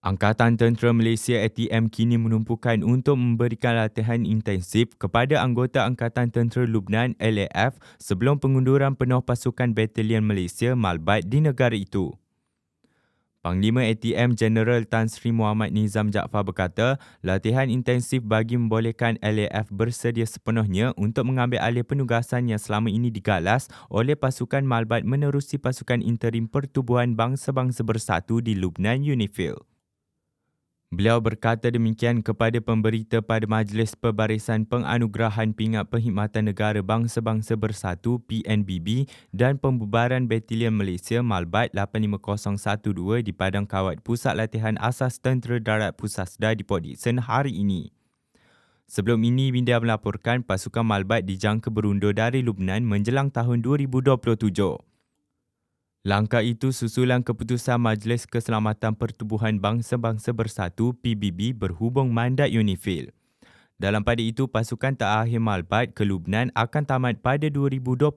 Angkatan Tentera Malaysia ATM kini menumpukan untuk memberikan latihan intensif kepada anggota Angkatan Tentera Lubnan LAF sebelum pengunduran penuh pasukan Batalion Malaysia Malbat di negara itu. Panglima ATM Jeneral Tan Sri Muhammad Nizam Jaafar berkata, latihan intensif bagi membolehkan LAF bersedia sepenuhnya untuk mengambil alih penugasan yang selama ini digalas oleh pasukan Malbat menerusi pasukan interim Pertubuhan Bangsa-Bangsa Bersatu di Lubnan UNIFIL. Beliau berkata demikian kepada pemberita pada Majlis Pembarisan Penganugerahan Pingat Perkhidmatan Negara Bangsa-Bangsa Bersatu PNBB dan Pembubaran Batalion Malaysia Malbat 85012 di Padang Kawat Pusat Latihan Asas Tentera Darat Pusasda di Port Dickson hari ini. Sebelum ini, Bindia melaporkan pasukan Malbat dijangka berundur dari Lubnan menjelang tahun 2027. Langkah itu susulan keputusan Majlis Keselamatan Pertubuhan Bangsa-Bangsa Bersatu PBB berhubung mandat UNIFIL. Dalam pada itu, pasukan terakhir Malbat ke Lubnan akan tamat pada 2026.